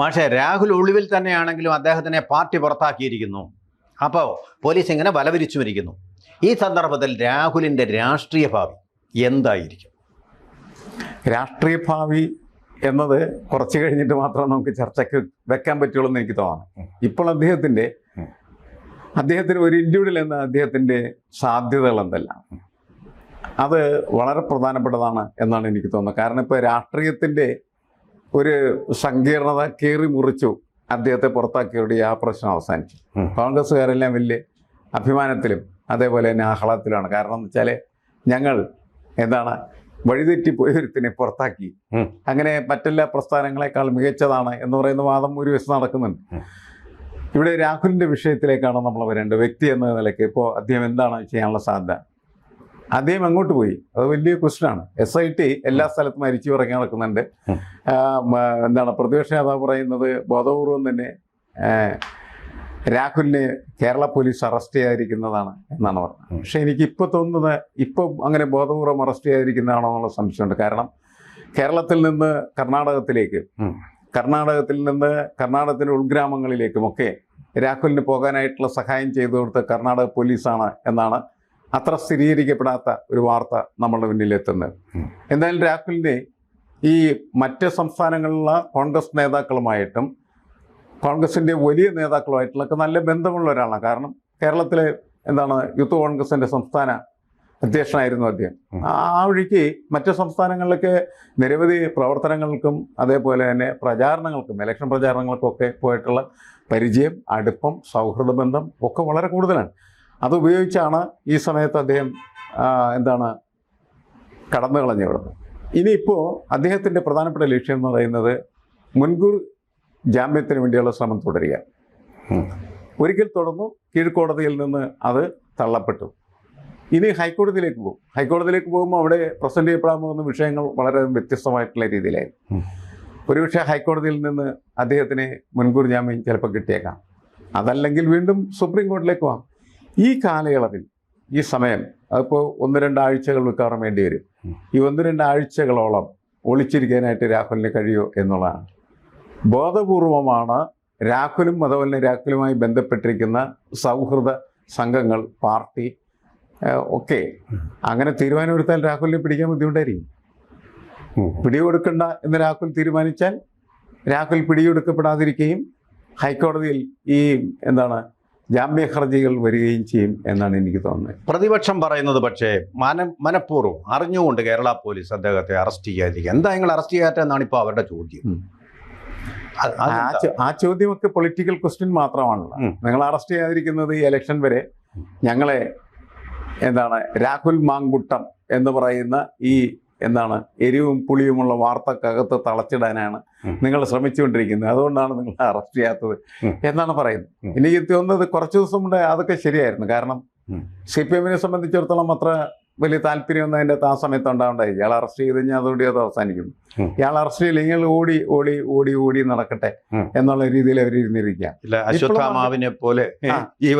മാഷെ രാഹുൽ ഒളിവിൽ തന്നെയാണെങ്കിലും അദ്ദേഹത്തിനെ പാർട്ടി പുറത്താക്കിയിരിക്കുന്നു. അപ്പോൾ പോലീസ് ഇങ്ങനെ വലവിരിച്ചു വരിക്കുന്നു. ഈ സന്ദർഭത്തിൽ രാഹുലിന്റെ രാഷ്ട്രീയ ഭാവി എന്തായിരിക്കും? രാഷ്ട്രീയ ഭാവി എന്നത് കുറച്ച് കഴിഞ്ഞിട്ട് മാത്രം നമുക്ക് ചർച്ചയ്ക്ക് വെക്കാൻ പറ്റുള്ളൂ എന്ന് എനിക്ക് തോന്നുന്നു. ഇപ്പോൾ അദ്ദേഹത്തിന്റെ അദ്ദേഹത്തിന് ഒരു ഇൻഡിവിജ്വൽ എന്ന അദ്ദേഹത്തിന്റെ സാധ്യതകൾ എന്തെല്ലാം? അത് വളരെ പ്രധാനപ്പെട്ടതാണ് എന്നാണ് എനിക്ക് തോന്നുന്നത്. കാരണം ഇപ്പോൾ രാഷ്ട്രീയത്തിന്റെ ഒരു സങ്കീർണത കീറി മുറിച്ചു അദ്ദേഹത്തെ പുറത്താക്കിയോടെ ആ പ്രശ്നം അവസാനിച്ചു. കോൺഗ്രസ്സുകാരെല്ലാം വലിയ അഭിമാനത്തിലും അതേപോലെ തന്നെ ആഹ്ലാദത്തിലുമാണ്. കാരണം എന്ന് വെച്ചാൽ ഞങ്ങൾ എന്താണ് വഴിതെറ്റി പോയവരുത്തിനെ പുറത്താക്കി. അങ്ങനെ മറ്റെല്ലാ പ്രസ്ഥാനങ്ങളെക്കാൾ മികച്ചതാണ് എന്ന് പറയുന്ന വാദം ഒരു വശം നടക്കുന്നുണ്ട്. ഇവിടെ രാഹുലിന്റെ വിഷയത്തിലേക്കാണ് നമ്മൾ വരേണ്ടത്. വ്യക്തി എന്ന നിലയ്ക്ക് ഇപ്പോൾ അദ്ദേഹം എന്താണ് ചെയ്യാനുള്ള സാധ്യത? അദ്ദേഹം അങ്ങോട്ട് പോയി. അത് വലിയ ക്വസ്റ്റനാണ്. എസ് ഐ ടി എല്ലാ സ്ഥലത്തും അരിച്ചു ഇറങ്ങി നടക്കുന്നുണ്ട്. എന്താണ് പ്രതിപക്ഷ നേതാവ് പറയുന്നത്? ബോധപൂർവം തന്നെ രാഹുലിനെ കേരള പോലീസ് അറസ്റ്റ് ചെയ്യാതിരിക്കുന്നതാണ് എന്നാണ് പറഞ്ഞത്. പക്ഷെ എനിക്ക് ഇപ്പോൾ തോന്നുന്നത് ഇപ്പം അങ്ങനെ ബോധപൂർവം അറസ്റ്റ് ചെയ്യാതിരിക്കുന്നതാണോ എന്നുള്ള സംശയമുണ്ട്. കാരണം കേരളത്തിൽ നിന്ന് കർണാടകത്തിലേക്ക് കർണാടകത്തിൽ നിന്ന് കർണാടകത്തിന്റെ ഉൾഗ്രാമങ്ങളിലേക്കുമൊക്കെ രാഹുലിന് പോകാനായിട്ടുള്ള സഹായം ചെയ്തു കൊടുത്ത കർണാടക പോലീസാണ് എന്നാണ് അത്ര സ്ഥിരീകരിക്കപ്പെടാത്ത ഒരു വാർത്ത നമ്മളുടെ മുന്നിൽ എത്തുന്നത് ഉം. എന്തായാലും രാഹുലിനെ ഈ മറ്റ് സംസ്ഥാനങ്ങളിലുള്ള കോൺഗ്രസ് നേതാക്കളുമായിട്ടും കോൺഗ്രസിന്റെ വലിയ നേതാക്കളുമായിട്ടുള്ളൊക്കെ നല്ല ബന്ധമുള്ള ഒരാളാണ്. കാരണം കേരളത്തിലെ എന്താണ് യൂത്ത് കോൺഗ്രസിന്റെ സംസ്ഥാന അധ്യക്ഷനായിരുന്നു അദ്ദേഹം. ആ ആ വഴിക്ക് മറ്റ് സംസ്ഥാനങ്ങളിലൊക്കെ നിരവധി പ്രവർത്തനങ്ങൾക്കും അതേപോലെ തന്നെ പ്രചാരണങ്ങൾക്കും ഇലക്ഷൻ പ്രചാരണങ്ങൾക്കും ഒക്കെ പോയിട്ടുള്ള പരിചയം അടുപ്പം സൗഹൃദ ബന്ധം ഒക്കെ വളരെ കൂടുതലാണ്. അത് ഉപയോഗിച്ചാണ് ഈ സമയത്ത് അദ്ദേഹം എന്താണ് കടന്നു കളഞ്ഞു വിടുന്നത് ഇനിയിപ്പോൾ അദ്ദേഹത്തിന്റെ പ്രധാനപ്പെട്ട ലക്ഷ്യം എന്ന് പറയുന്നത് മുൻകൂർ ജാമ്യത്തിന് വേണ്ടിയുള്ള ശ്രമം തുടരുക. ഒരിക്കൽ തുടർന്നു കീഴ്ക്കോടതിയിൽ നിന്ന് അത് തള്ളപ്പെട്ടു. ഇനി ഹൈക്കോടതിയിലേക്ക് പോകും. ഹൈക്കോടതിയിലേക്ക് പോകുമ്പോൾ അവിടെ പ്രസന്റ് ചെയ്യപ്പെടാൻ പോകുന്ന വിഷയങ്ങൾ വളരെ വ്യത്യസ്തമായിട്ടുള്ള രീതിയിലായിരുന്നു ഉം. ഒരുപക്ഷെ ഹൈക്കോടതിയിൽ നിന്ന് അദ്ദേഹത്തിന് മുൻകൂർ ജാമ്യം ചിലപ്പോൾ കിട്ടിയേക്കാം. അതല്ലെങ്കിൽ വീണ്ടും സുപ്രീം കോടതിയിലേക്ക് പോകാം. ഈ കാലയളവിൽ ഈ സമയം അതിപ്പോൾ ഒന്ന് രണ്ടാഴ്ചകൾ മിക്കവാറും വേണ്ടി വരും. ഈ ഒന്ന് രണ്ടാഴ്ചകളോളം ഒളിച്ചിരിക്കാനായിട്ട് രാഹുലിന് കഴിയോ എന്നുള്ളതാണ് ബോധപൂർവമാണ് രാഹുലും അതുപോലെ രാഹുലുമായി ബന്ധപ്പെട്ടിരിക്കുന്ന സൗഹൃദ സംഘങ്ങൾ പാർട്ടി ഒക്കെ അങ്ങനെ തീരുമാനമെടുത്താൽ രാഹുലിനെ പിടിക്കാൻ ബുദ്ധിമുട്ടായിരിക്കും. പിടികൊടുക്കണ്ട എന്ന് രാഹുൽ തീരുമാനിച്ചാൽ രാഹുൽ പിടികൊടുക്കപ്പെടാതിരിക്കുകയും ഹൈക്കോടതിയിൽ ഈ എന്താണ് ജാമ്യ ഹർജികൾ വരികയും ചെയ്യും എന്നാണ് എനിക്ക് തോന്നുന്നത്. പ്രതിപക്ഷം പറയുന്നത് പക്ഷേ മന മനഃപൂർവം അറിഞ്ഞുകൊണ്ട് കേരള പോലീസ് അദ്ദേഹത്തെ അറസ്റ്റ് ചെയ്യാതിരിക്കുക. എന്താ നിങ്ങൾ അറസ്റ്റ് ചെയ്യാത്തെന്നാണ് ഇപ്പോൾ അവരുടെ ചോദ്യം. ആ ചോദ്യമൊക്കെ പൊളിറ്റിക്കൽ ക്വസ്റ്റ്യൻ മാത്രമാണല്ലോ. നിങ്ങൾ അറസ്റ്റ് ചെയ്യാതിരിക്കുന്നത് ഈ ഇലക്ഷൻ വരെ ഞങ്ങളെ എന്താണ് രാഹുൽ മാങ്കുട്ടം എന്ന് പറയുന്ന ഈ എന്താണ് എരിവും പുളിയുമുള്ള വാർത്തക്കകത്ത് തളച്ചിടാനാണ്. നിങ്ങൾ ശ്രമിച്ചുകൊണ്ടിരിക്കുന്നത് അതുകൊണ്ടാണ് നിങ്ങൾ അറസ്റ്റ് ചെയ്യാത്തത് എന്നാണ് പറയുന്നത്. എനിക്ക് തോന്നുന്നത് കുറച്ച് ദിവസം മുമ്പേ അതൊക്കെ ശരിയായിരുന്നു കാരണം. സി പി എമ്മിനെ സംബന്ധിച്ചിടത്തോളം അത്ര വലിയ താല്പര്യമൊന്നും അതിന്റെ ആ സമയത്ത് ഉണ്ടാവണ്ടായി ഇയാൾ അറസ്റ്റ് ചെയ്ത് കഴിഞ്ഞാൽ അതോടെ അത് അവസാനിക്കുന്നു. ഉം. ഇയാൾ അറസ്റ്റ് ചെയ്യില്ലെങ്കിൽ ഓടി ഓടി ഓടി ഓടി നടക്കട്ടെ എന്നുള്ള രീതിയിൽ അവർ ഇരുന്നിരിക്കാം അശ്വത്ഥാമാവിനെ പോലെ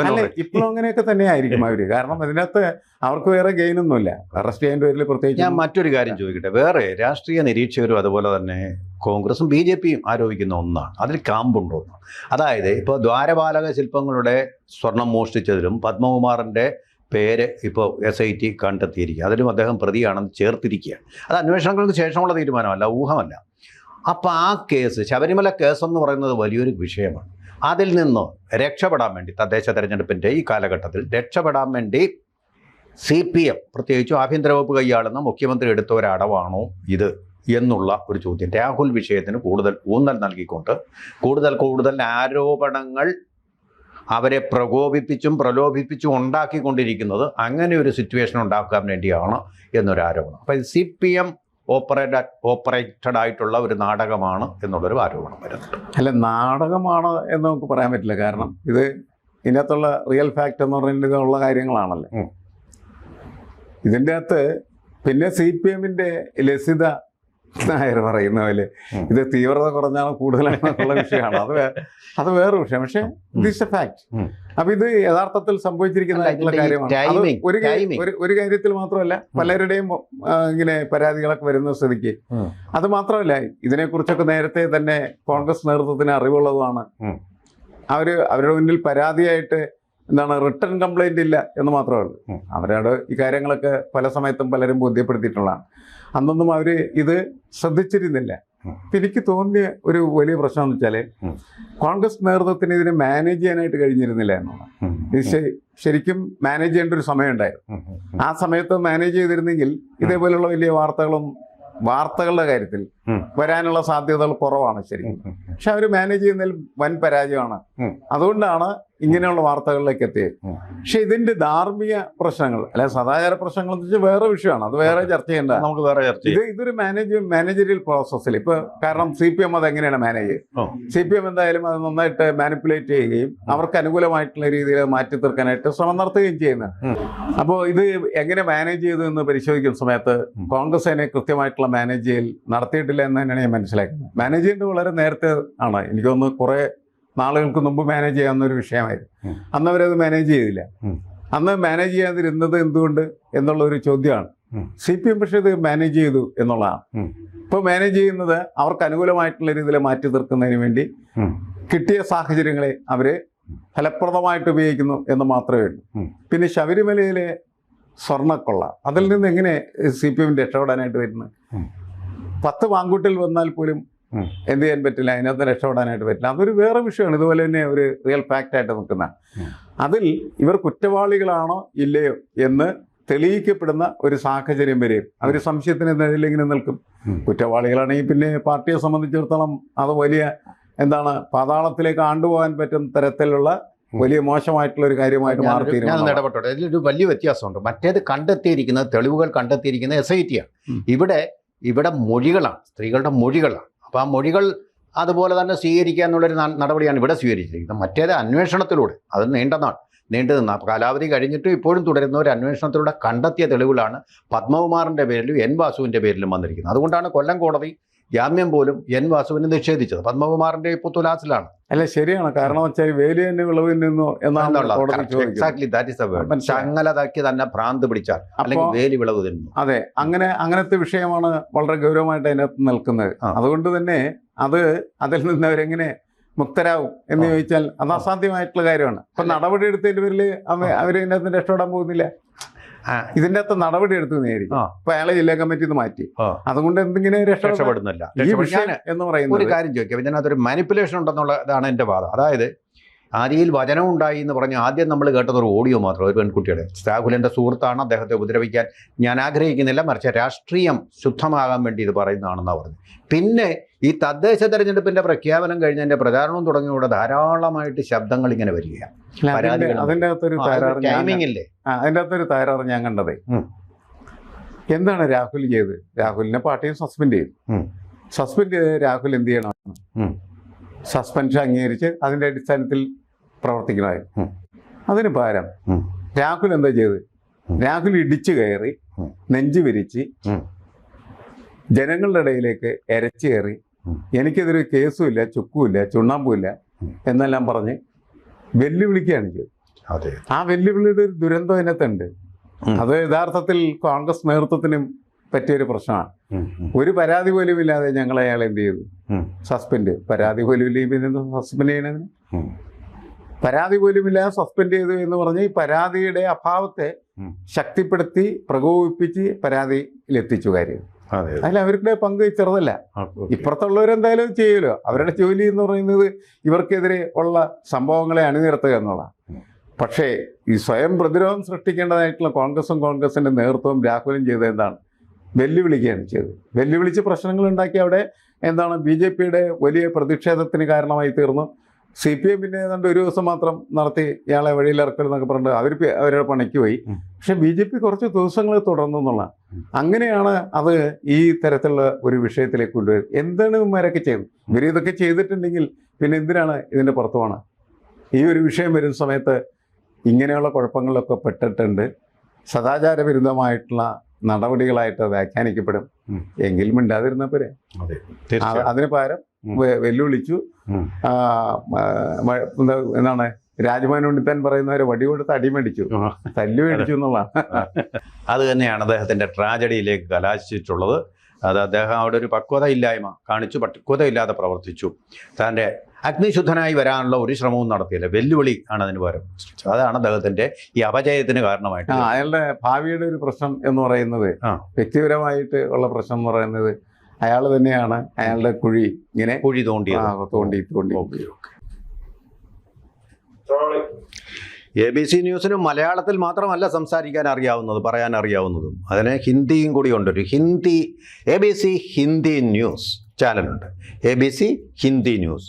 അല്ലെ ഇപ്പോഴും അങ്ങനെയൊക്കെ തന്നെയായിരിക്കും അവർ. കാരണം ഇതിനകത്ത് അവർക്ക് വേറെ ഗെയിൻ ഒന്നുമില്ല അറസ്റ്റ് ചെയ്യേണ്ട പേരിൽ പ്രത്യേകിച്ച് ഞാൻ മറ്റൊരു കാര്യം ചോദിക്കട്ടെ. വേറെ രാഷ്ട്രീയ നിരീക്ഷകരും അതുപോലെ തന്നെ കോൺഗ്രസും ബി ജെ പിയും ആരോപിക്കുന്ന ഒന്നാണ്. അതിൽ കാമ്പുണ്ടോ അതായത് ഇപ്പോൾ ദ്വാരപാലക ശില്പങ്ങളുടെ സ്വർണം മോഷ്ടിച്ചതിലും പത്മകുമാറിന്റെ പേര് ഇപ്പോൾ എസ് ഐ ടി കണ്ടെത്തിയിരിക്കുക. അതിലും അദ്ദേഹം പ്രതിയാണെന്ന് ചേർത്തിരിക്കുകയാണ്. അത് അന്വേഷണങ്ങൾക്ക് ശേഷമുള്ള തീരുമാനമല്ല ഊഹമല്ല. അപ്പോൾ ആ കേസ് ശബരിമല കേസ് എന്ന് പറയുന്നത് വലിയൊരു വിഷയമാണ്. അതിൽ നിന്ന് രക്ഷപ്പെടാൻ വേണ്ടി തദ്ദേശ തെരഞ്ഞെടുപ്പിന്റെ ഈ കാലഘട്ടത്തിൽ രക്ഷപ്പെടാൻ വേണ്ടി സി പി എം പ്രത്യേകിച്ചും ആഭ്യന്തര വകുപ്പ് കൈയാളുന്ന മുഖ്യമന്ത്രി എടുത്ത ഒരടവാണോ ഇത് എന്നുള്ള ഒരു ചോദ്യം. രാഹുൽ വിഷയത്തിന് കൂടുതൽ ഊന്നൽ നൽകിക്കൊണ്ട് കൂടുതൽ കൂടുതൽ ആരോപണങ്ങൾ അവരെ പ്രകോപിപ്പിച്ചും പ്രലോഭിപ്പിച്ചും ഉണ്ടാക്കിക്കൊണ്ടിരിക്കുന്നത് അങ്ങനെ ഒരു സിറ്റുവേഷൻ ഉണ്ടാക്കാൻ വേണ്ടിയാണ് എന്നൊരു ആരോപണം. അപ്പം C P M operate operated ആയിട്ടുള്ള ഒരു നാടകമാണ് എന്നുള്ളൊരു ആരോപണം വരുന്നുണ്ട്. അല്ല നാടകമാണ് എന്ന് നമുക്ക് പറയാൻ പറ്റില്ല. കാരണം ഇത് ഇതിനകത്തുള്ള റിയൽ ഫാക്റ്റ് എന്ന് പറയുന്നത് ഉള്ള കാര്യങ്ങളാണല്ലോ? ഇതിന്റെ അകത്ത് പിന്നെ സി പി എമ്മിന്റെ ലസിത നായർ പറയുന്ന പോലെ. ഇത് തീവ്രത കുറഞ്ഞാണ് കൂടുതലാണെന്നുള്ള വിഷയമാണ്. അത് അത് വേറെ വിഷയം. പക്ഷേ ദിസ് എ ഫാക്ട്. അപ്പൊ ഇത് യഥാർത്ഥത്തിൽ സംഭവിച്ചിരിക്കുന്ന കാര്യമാണ്. ഒരു കാര്യത്തിൽ മാത്രമല്ല പലരുടെയും ഇങ്ങനെ പരാതികളൊക്കെ വരുന്ന സ്ഥിതിക്ക്. അത് മാത്രമല്ല ഇതിനെക്കുറിച്ചൊക്കെ നേരത്തെ തന്നെ കോൺഗ്രസ് നേതൃത്വത്തിന് അറിവുള്ളതുമാണ്. ഉം. അവർ അവരുടെ മുന്നിൽ പരാതിയായിട്ട് എന്താണ് റിട്ടേൺ കംപ്ലൈന്റ് ഇല്ല എന്ന് മാത്രമേ ഉള്ളൂ. അവരോട് ഈ കാര്യങ്ങളൊക്കെ പല സമയത്തും പലരും ബോധ്യപ്പെടുത്തിയിട്ടുള്ളതാണ് അന്നൊന്നും അവർ ഇത് ശ്രദ്ധിച്ചിരുന്നില്ല എനിക്ക് തോന്നിയ ഒരു വലിയ പ്രശ്നം എന്ന് വെച്ചാൽ കോൺഗ്രസ് നേതൃത്വത്തിന് ഇതിനെ മാനേജ് ചെയ്യാനായിട്ട് കഴിഞ്ഞിരുന്നില്ല എന്നുള്ളതാണ് ഇത് ശരിക്കും മാനേജ് ചെയ്യേണ്ട ഒരു സമയം ഉണ്ടായിരുന്നു ഉം. ഉം. ആ സമയത്ത് മാനേജ് ചെയ്തിരുന്നെങ്കിൽ ഇതേപോലെയുള്ള വലിയ വാർത്തകളും വാർത്തകളുടെ കാര്യത്തിൽ. വരാനുള്ള സാധ്യതകൾ കുറവാണ് ശരിക്കും. പക്ഷെ അവർ മാനേജ് ചെയ്യുന്നതിൽ വൻ പരാജയമാണ്. അതുകൊണ്ടാണ് ഇങ്ങനെയുള്ള വാർത്തകളിലേക്ക് എത്തിയത്. പക്ഷെ ഇതിന്റെ ധാർമ്മിക പ്രശ്നങ്ങൾ അല്ലെ സദാചാര പ്രശ്നങ്ങൾ എന്ന് വെച്ചാൽ വേറെ വിഷയമാണ്. അത് വേറെ ചർച്ച ചെയ്യേണ്ട. നമുക്ക് വേറെ ചർച്ച ഇത് ഇതൊരു മാനേജ് മാനേജറിയൽ പ്രോസസ്സിൽ ഇപ്പൊ കാരണം സി പി എം അത് എങ്ങനെയാണ് മാനേജ്. സി പി എം എന്തായാലും അത് നന്നായിട്ട് മാനിപ്പുലേറ്റ് ചെയ്യുകയും അവർക്ക് അനുകൂലമായിട്ടുള്ള രീതിയിൽ മാറ്റി തീർക്കാനായിട്ട് ശ്രമം നടത്തുകയും ചെയ്യുന്നത്. അപ്പോൾ ഇത് എങ്ങനെ മാനേജ് ചെയ്തു എന്ന് പരിശോധിക്കുന്ന സമയത്ത് കോൺഗ്രസ് അതിനെ കൃത്യമായിട്ടുള്ള മാനേജ് ചെയ്യൽ നടത്തിയിട്ടില്ല. എന്ന് തന്നെയാണ് ഞാൻ മനസ്സിലാക്കുന്നത്. മാനേജ് ചെയ്യേണ്ടത് വളരെ നേരത്തെ ആണ്. എനിക്ക് തോന്നുന്നു കുറേ നാളുകൾക്ക് മുമ്പ് മാനേജ് ചെയ്യാവുന്ന ഒരു വിഷയമായിരുന്നു. അന്ന് അവരത് മാനേജ് ചെയ്തില്ല. അന്ന് മാനേജ് ചെയ്യാതിരുന്നത് എന്തുകൊണ്ട് എന്നുള്ള ഒരു ചോദ്യമാണ്. സി പി എം പക്ഷേ ഇത് മാനേജ് ചെയ്തു എന്നുള്ളതാണ്. ഇപ്പോൾ മാനേജ് ചെയ്യുന്നത് അവർക്ക് അനുകൂലമായിട്ടുള്ള രീതിയിൽ മാറ്റി തീർക്കുന്നതിന് വേണ്ടി കിട്ടിയ സാഹചര്യങ്ങളെ അവർ ഫലപ്രദമായിട്ട് ഉപയോഗിക്കുന്നു എന്ന് മാത്രമേ ഉള്ളൂ. പിന്നെ ശബരിമലയിലെ സ്വർണക്കൊള്ള അതിൽ നിന്ന് എങ്ങനെ സി പി എം രക്ഷപ്പെടാനായിട്ട് വരുന്നത്. പത്ത് വാങ്കൂട്ടിൽ വന്നാൽ പോലും. എന്ത് ചെയ്യാൻ പറ്റില്ല? അതിനകത്ത് രക്ഷപ്പെടാനായിട്ട് പറ്റില്ല. അതൊരു വേറെ വിഷയമാണ്. ഇതുപോലെ തന്നെ ഒരു റിയൽ ഫാക്റ്റ് ആയിട്ട് നിൽക്കുന്ന അതിൽ ഇവർ കുറ്റവാളികളാണോ ഇല്ലയോ എന്ന് തെളിയിക്കപ്പെടുന്ന ഒരു സാഹചര്യം വരെയും അവർ സംശയത്തിന് എന്തെങ്കിലും നിൽക്കും. കുറ്റവാളികളാണെങ്കിൽ പിന്നെ പാർട്ടിയെ സംബന്ധിച്ചിടത്തോളം അത് വലിയ എന്താണ് പാതാളത്തിലേക്ക് ആണ്ടുപോകാൻ പറ്റുന്ന തരത്തിലുള്ള വലിയ മോശമായിട്ടുള്ള ഒരു കാര്യമായിട്ട് മാറി ഇടപെട്ടോട്ടെ. ഇതിലൊരു വലിയ വ്യത്യാസമുണ്ട്. മറ്റേത് കണ്ടെത്തിയിരിക്കുന്നത് തെളിവുകൾ കണ്ടെത്തിയിരിക്കുന്നത് എസ് ഐ ടി ആണ് ഇവിടെ ഇവിടെ മൊഴികളാണ് സ്ത്രീകളുടെ മൊഴികളാണ്. അപ്പോൾ ആ മൊഴികൾ അതുപോലെ തന്നെ സ്വീകരിക്കുക എന്നുള്ളൊരു നടപടിയാണ് ഇവിടെ സ്വീകരിച്ചിരിക്കുന്നത്. മറ്റേത് അന്വേഷണത്തിലൂടെ അത് നീണ്ട നാൾ നീണ്ടു നിന്ന കാലാവധി കഴിഞ്ഞിട്ടും ഇപ്പോഴും തുടരുന്ന ഒരു അന്വേഷണത്തിലൂടെ കണ്ടെത്തിയ തെളിവുകളാണ് പത്മകുമാറിന്റെ പേരിലും എൻ വാസുവിന്റെ പേരിലും വന്നിരിക്കുന്നത്. അതുകൊണ്ടാണ് കൊല്ലം കോടതി ജാമ്യം പോലും എൻ വാസുവിന് നിഷേധിച്ചത്. പത്മകുമാറിന്റെ ഇപ്പൊ തുലാസിലാണ്. അല്ല ശരിയാണ്. കാരണം വെച്ചാൽ വേലി തന്നെ വിളവിൽ നിന്നോ എക്സാക്ട്ലി ദാറ്റ് ഇസ്. ചങ്ങലതാക്കി തന്നെ ഭ്രാന്ത് പിടിച്ചാൽ അല്ലെങ്കിൽ വേലി വിളവ് തരുന്നു അതെ അങ്ങനെ അങ്ങനത്തെ വിഷയമാണ് വളരെ ഗൗരവമായിട്ട് അതിനകത്ത് നിൽക്കുന്നത്. അതുകൊണ്ട് തന്നെ അത് അതിൽ നിന്ന് അവരെങ്ങനെ മുക്തരാകും എന്ന്. ചോദിച്ചാൽ അത് അസാധ്യമായിട്ടുള്ള കാര്യമാണ്. അപ്പൊ നടപടി എടുത്തതിന്റെ പേരിൽ അവർ ഇതിനകത്ത് രക്ഷപ്പെടാൻ പോകുന്നില്ല. ഇതിന്റെ അകത്ത് നടപടി എടുത്തു നേരിക്കും അപ്പൊ അയാളെ ജില്ലാ കമ്മിറ്റി മാറ്റി. അതുകൊണ്ട് എന്തെങ്കിലും രക്ഷപ്പെടുന്നില്ല. എന്ന് എന്ന് ഒരു കാര്യം ചോദിക്കാം. ഇതിനകത്തൊരു മാനിപ്പുലേഷൻ ഉണ്ടെന്നുള്ളതാണ് എന്റെ വാദം. അതായത് ആദിയിൽ വചനം ഉണ്ടായി എന്ന് പറഞ്ഞ് ആദ്യം നമ്മൾ കേട്ടത് ഒരു ഓഡിയോ മാത്രം ഒരു പെൺകുട്ടിയുടെ. രാഹുലിന്റെ സുഹൃത്താണ് അദ്ദേഹത്തെ ഉപദ്രവിക്കാൻ. ഞാൻ ആഗ്രഹിക്കുന്നില്ല മറിച്ച് രാഷ്ട്രീയം ശുദ്ധമാകാൻ വേണ്ടി ഇത് പറയുന്നതാണെന്നാണ് പറഞ്ഞു പിന്നെ ഈ തദ്ദേശ തെരഞ്ഞെടുപ്പിന്റെ പ്രഖ്യാപനം കഴിഞ്ഞതിന്റെ പ്രചാരണം തുടങ്ങിയവിടെ ധാരാളമായിട്ട് ശബ്ദങ്ങൾ ഇങ്ങനെ വരികയാണ്. അതിന്റെ അകത്തൊരു തകരാറ് ഞാൻ അകത്തൊരു തകരാറ് കണ്ടത്. എന്താണ് രാഹുൽ ചെയ്ത് രാഹുലിനെ പാർട്ടിയും സസ്പെൻഡ് ചെയ്തു. സസ്പെൻഡ് ചെയ്ത് രാഹുൽ എന്ത് ചെയ്യണം. സസ്പെൻഷൻ അംഗീകരിച്ച് അതിന്റെ അടിസ്ഥാനത്തിൽ പ്രവർത്തിക്കണമായി അതിന് പകരം. രാഹുൽ എന്താ ചെയ്ത്. രാഹുൽ ഇടിച്ചു കയറി. നെഞ്ചു വിരിച്ച് ജനങ്ങളുടെ ഇടയിലേക്ക് എരച്ചു കയറി ഉം. എനിക്കെതിരെ കേസുമില്ല ചുക്കുമില്ല ചുണ്ണാമ്പുമില്ല. എന്നെല്ലാം പറഞ്ഞ് വെല്ലുവിളിക്കുകയാണ് ചെയ്തത് ആ വെല്ലുവിളിയുടെ ഒരു ദുരന്തം അതിനകത്തുണ്ട് അത് യഥാർത്ഥത്തിൽ കോൺഗ്രസ് നേതൃത്വത്തിനും പറ്റിയൊരു പ്രശ്നമാണ്. ഒരു പരാതി പോലും ഇല്ലാതെ ഞങ്ങൾ അയാൾ എന്ത് ചെയ്തു? സസ്പെൻഡ് പരാതി പോലും ഇല്ലെങ്കിൽ സസ്പെൻഡ് ചെയ്യണതിന് പരാതി പോലും ഇല്ലാതെ സസ്പെൻഡ് ചെയ്തു എന്ന് പറഞ്ഞ് ഈ പരാതിയുടെ അഭാവത്തെ. ശക്തിപ്പെടുത്തി പ്രകോപിപ്പിച്ച് പരാതിയിലെത്തിച്ചു കാര്യം. അതെ അതെ. അതിൽ അവരുടെ പങ്ക് ചെറുതല്ല. ഇപ്പുറത്തുള്ളവരെന്തായാലും ചെയ്യുമല്ലോ അവരുടെ ജോലി എന്ന് പറയുന്നത് ഇവർക്കെതിരെ ഉള്ള സംഭവങ്ങളെ അണിനിരത്തുക എന്നുള്ളതാണ്. പക്ഷേ ഈ സ്വയം പ്രതിരോധം സൃഷ്ടിക്കേണ്ടതായിട്ടുള്ള കോൺഗ്രസും കോൺഗ്രസിന്റെ നേതൃത്വവും രാഹുലും ചെയ്തത് എന്താണ്? വെല്ലുവിളിക്കുകയാണ് ചെയ്തത്. വെല്ലുവിളിച്ച് പ്രശ്നങ്ങൾ ഉണ്ടാക്കി അവിടെ എന്താണ് ബി ജെ പിയുടെ വലിയ പ്രതിഷേധത്തിന് കാരണമായി തീർന്നു. സി പി എം പിന്നെ ഏതാണ്ട് ഒരു ദിവസം മാത്രം നടത്തി ഇയാളെ വഴിയിലിറക്കൽ എന്നൊക്കെ പറഞ്ഞിട്ട് അവർ അവരുടെ പണിക്ക് പോയി. പക്ഷെ ബി ജെ പി കുറച്ച് ദിവസങ്ങൾ തുടർന്നു എന്നുള്ള. അങ്ങനെയാണ് അത് ഈ തരത്തിലുള്ള ഒരു വിഷയത്തിലേക്ക് കൊണ്ടുവരുന്നത്. എന്താണ് ഇവന്മാരൊക്കെ ചെയ്യുന്നത്? ഇവർ ഇതൊക്കെ ചെയ്തിട്ടുണ്ടെങ്കിൽ പിന്നെ എന്തിനാണ് ഇതിന്റെ പുറത്തു പോകണം ഈ ഒരു വിഷയം വരുന്ന സമയത്ത് ഇങ്ങനെയുള്ള കുഴപ്പങ്ങളിലൊക്കെ പെട്ടിട്ടുണ്ട്. സദാചാര വിരുദ്ധമായിട്ടുള്ള നടപടികളായിട്ട് വ്യാഖ്യാനിക്കപ്പെടും. എങ്കിലും എങ്കിൽ മിണ്ടാതിരുന്ന പോരെ. അതിന് പകരം വെല്ലുവിളിച്ചു. എന്താണ് രാജമാൻ ഉണ്ണിത്താൻ പറയുന്നവരെ വടി കൊടുത്ത് അടിമേടിച്ചു. തല്ലു മേടിച്ചു എന്നുള്ളതാണ്. അത് തന്നെയാണ് അദ്ദേഹത്തിന്റെ ട്രാജഡിയിലേക്ക് കലാശിച്ചിട്ടുള്ളത്. അത് അദ്ദേഹം അവിടെ ഒരു പക്വതയില്ലായ്മ കാണിച്ചു പക്വതയില്ലാതെ പ്രവർത്തിച്ചു. തന്റെ അഗ്നിശുദ്ധനായി വരാനുള്ള ഒരു ശ്രമവും നടത്തിയില്ല. വെല്ലുവിളി ആണ് അതിന് പകരം. അതാണ് അദ്ദേഹത്തിന്റെ ഈ അപജയത്തിന് കാരണമായിട്ട് അയാളുടെ ഭാവിയുടെ ഒരു പ്രശ്നം എന്ന് പറയുന്നത്. വ്യക്തിപരമായിട്ട് ഉള്ള പ്രശ്നം എന്ന് പറയുന്നത് അയാൾ തന്നെയാണ് അയാളുടെ കുഴി ഇങ്ങനെ കുഴി തോണ്ടി തോണ്ടി. തോണ്ടി എ ബി സി ന്യൂസിന് മലയാളത്തിൽ മാത്രമല്ല സംസാരിക്കാൻ അറിയാവുന്നത് പറയാൻ അറിയാവുന്നതും. അതിന് ഹിന്ദിയും കൂടി ഉണ്ട്. ഒരു Hindi A B C Hindi news ചാനലുണ്ട്. A B C Hindi news.